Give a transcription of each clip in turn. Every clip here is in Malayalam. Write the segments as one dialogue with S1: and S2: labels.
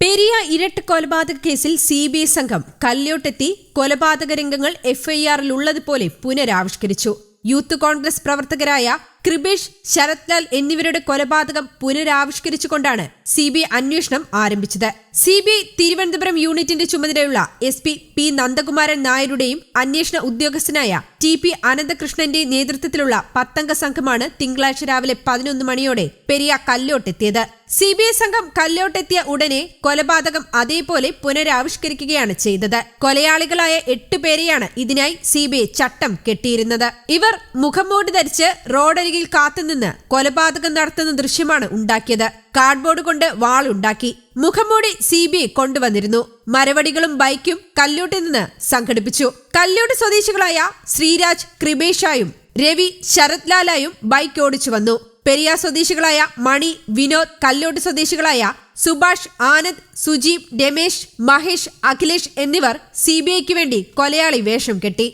S1: പെരിയ ഇരട്ട കൊലപാതക കേസിൽ സി ബി ഐ സംഘം കല്യോട്ടെത്തി കൊലപാതക രംഗങ്ങൾ എഫ്ഐആറിൽ ഉള്ളതുപോലെ പുനരാവിഷ്കരിച്ചു. യൂത്ത് കോൺഗ്രസ് പ്രവർത്തകരായ കൃപേഷ് ശരത്ലാൽ എന്നിവരുടെ കൊലപാതകം പുനരാവിഷ്കരിച്ചുകൊണ്ടാണ് സി ബി ഐ അന്വേഷണം ആരംഭിച്ചത്. സി ബി ഐ തിരുവനന്തപുരം യൂണിറ്റിന്റെ ചുമതലയുള്ള എസ് പി പി നന്ദകുമാരൻ നായരുടെയും അന്വേഷണ ഉദ്യോഗസ്ഥനായ ടി പി അനന്തകൃഷ്ണന്റെ നേതൃത്വത്തിലുള്ള പത്തംഗ സംഘമാണ് തിങ്കളാഴ്ച രാവിലെ പതിനൊന്ന് മണിയോടെ പെരിയ കല്ലോട്ടെത്തിയത്. സി ബി ഐ സംഘം കല്ലോട്ടെത്തിയ ഉടനെ കൊലപാതകം അതേപോലെ പുനരാവിഷ്കരിക്കുകയാണ് ചെയ്തത്. കൊലയാളികളായ എട്ട് പേരെയാണ് ഇതിനായി സി ബി ഐ ചട്ടം കെട്ടിയിരുന്നത്. ഇവർ മുഖംമൂടി ധരിച്ച് റോഡരികിൽ കാത്തുനിന്ന് കൊലപാതകം നടത്തുന്ന ദൃശ്യമാണ് ഉണ്ടാക്കിയത്. കാർഡ്ബോർഡ് കൊണ്ട് വാളുണ്ടാക്കി മുഖംമൂടി സി ബി ഐ കൊണ്ടുവന്നിരുന്നു. മരവടികളും ബൈക്കും കല്ലൂട്ടിൽ നിന്ന് സംഘടിപ്പിച്ചു. കല്ലൂട്ട് സ്വദേശികളായ ശ്രീരാജ് കൃപേഷായും രവി ശരത് ലാലായും ബൈക്ക് ഓടിച്ചു വന്നു. പെരിയ സ്വദേശികളായ മണി വിനോദ് കല്ലോട്ട് സ്വദേശികളായ സുഭാഷ് ആനന്ദ് സുജീവ് രമേശ് മഹേഷ് അഖിലേഷ് എന്നിവർ സി വേണ്ടി കൊലയാളി വേഷം കെട്ടി.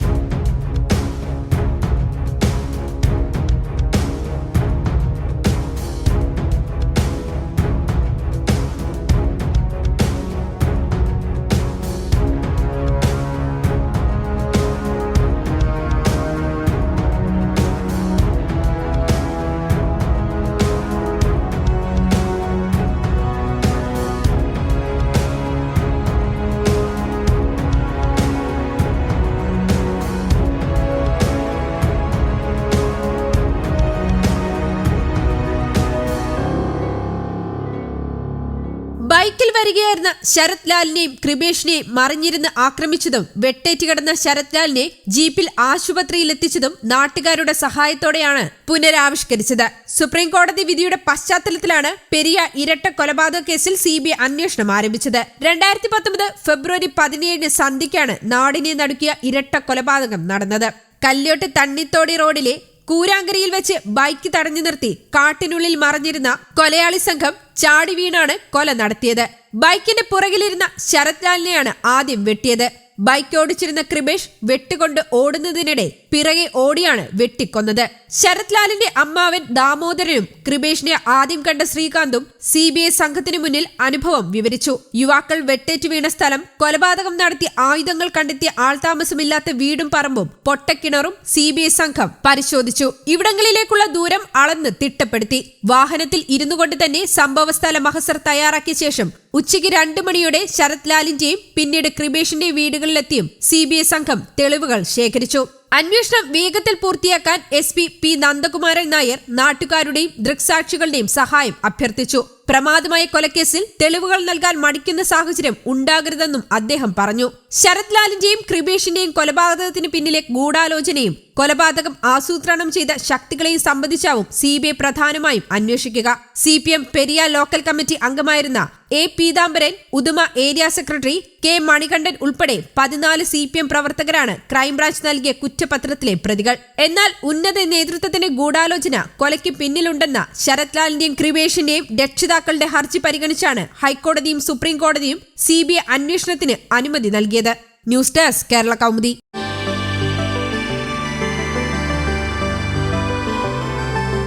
S1: ബൈക്കിൽ വരികയായിരുന്ന ശരത് ലാലിനെയും കൃപേഷിനെയും മറിഞ്ഞിരുന്ന് ആക്രമിച്ചതും വെട്ടേറ്റ് കിടന്ന ശരത് ലാലിനെ ജീപ്പിൽ ആശുപത്രിയിലെത്തിച്ചതും നാട്ടുകാരുടെ സഹായത്തോടെയാണ് പുനരാവിഷ്കരിച്ചത്. സുപ്രീം കോടതി വിധിയുടെ പശ്ചാത്തലത്തിലാണ് പെരിയ ഇരട്ട കൊലപാതക കേസിൽ സി ബി ഐ അന്വേഷണം ആരംഭിച്ചത്. രണ്ടായിരത്തി പത്തൊമ്പത് ഫെബ്രുവരി പതിനേഴിന് സന്ധ്യയ്ക്കാണ് നാടിനെ നടുക്കിയ ഇരട്ട കൊലപാതകം നടന്നത്. കല്യോട്ട് തണ്ണിത്തോടി റോഡിലെ കൂരാങ്കരയിൽ വെച്ച് ബൈക്ക് തടഞ്ഞു നിർത്തി കാട്ടിനുള്ളിൽ മറഞ്ഞിരുന്ന കൊലയാളി സംഘം ചാടി വീണാണ് കൊല നടത്തിയത്. ബൈക്കിന്റെ പുറകിലിരുന്ന ശരത് ലാലിനെയാണ് ആദ്യം വെട്ടിയത്. ബൈക്ക് ഓടിച്ചിരുന്ന കൃപേഷ് വെട്ടുകൊണ്ട് ഓടുന്നതിനിടെ പിറകെ ഓടിയാണ് വെട്ടിക്കൊന്നത്. ശരത് ലാലിന്റെ അമ്മാവൻ ദാമോദരനും കൃപേഷിനെ ആദ്യം കണ്ട ശ്രീകാന്തും സി ബി ഐ സംഘത്തിനു മുന്നിൽ അനുഭവം വിവരിച്ചു. യുവാക്കൾ വെട്ടേറ്റ് വീണ സ്ഥലം കൊലപാതകം നടത്തി ആയുധങ്ങൾ കണ്ടെത്തിയ ആൾതാമസമില്ലാത്ത വീടും പറമ്പും പൊട്ടക്കിണറും സി ബി ഐ സംഘം പരിശോധിച്ചു. ഇവിടങ്ങളിലേക്കുള്ള ദൂരം അളന്ന് തിട്ടപ്പെടുത്തി. വാഹനത്തിൽ ഇരുന്നു കൊണ്ട് തന്നെ സംഭവസ്ഥല മഹസർ തയ്യാറാക്കിയ ശേഷം ഉച്ചയ്ക്ക് രണ്ടു മണിയോടെ ശരത് ലാലിന്റെയും പിന്നീട് കൃപേഷിന്റെയും വീടുകളിലെത്തിയും സി ബി ഐ സംഘം തെളിവുകൾ ശേഖരിച്ചു. അന്വേഷണം വേഗത്തിൽ പൂർത്തിയാക്കാൻ എസ് പി നന്ദകുമാരൻ നായർ നാട്ടുകാരുടെയും ദൃക്സാക്ഷികളുടെയും സഹായം അഭ്യർത്ഥിച്ചു പ്രമാദമായ കൊലക്കേസിൽ തെളിവുകൾ നൽകാൻ മടിക്കുന്ന സാഹചര്യം ഉണ്ടാകരുതെന്നും അദ്ദേഹം പറഞ്ഞു. ശരത് ലാലിന്റെയും കൃപേഷിന്റെയും കൊലപാതകത്തിന് പിന്നിലെ ഗൂഢാലോചനയും കൊലപാതകം ആസൂത്രണം ചെയ്ത ശക്തികളെയും സംബന്ധിച്ചാവും സി ബി ഐ പ്രധാനമായും അന്വേഷിക്കുക. C P M Periya local committee അംഗമായിരുന്ന A Peethambaran Uduma area secretary K Manikandan ഉൾപ്പെടെ പതിനാല് സി പി എം പ്രവർത്തകരാണ് ക്രൈംബ്രാഞ്ച് നൽകിയ കുറ്റപത്രത്തിലെ പ്രതികൾ. എന്നാൽ ഉന്നത നേതൃത്വത്തിന്റെ ഗൂഢാലോചന കൊലയ്ക്ക് പിന്നിലുണ്ടെന്ന ശരത് ലാലിന്റെയും കൃപേഷിന്റെയും രക്ഷിതാക്കളുടെ ഹർജി പരിഗണിച്ചാണ് ഹൈക്കോടതിയും സുപ്രീം കോടതിയും സി ബി ഐ അന്വേഷണത്തിന് അനുമതി നൽകിയത്. News desk Kerala Kaumudi.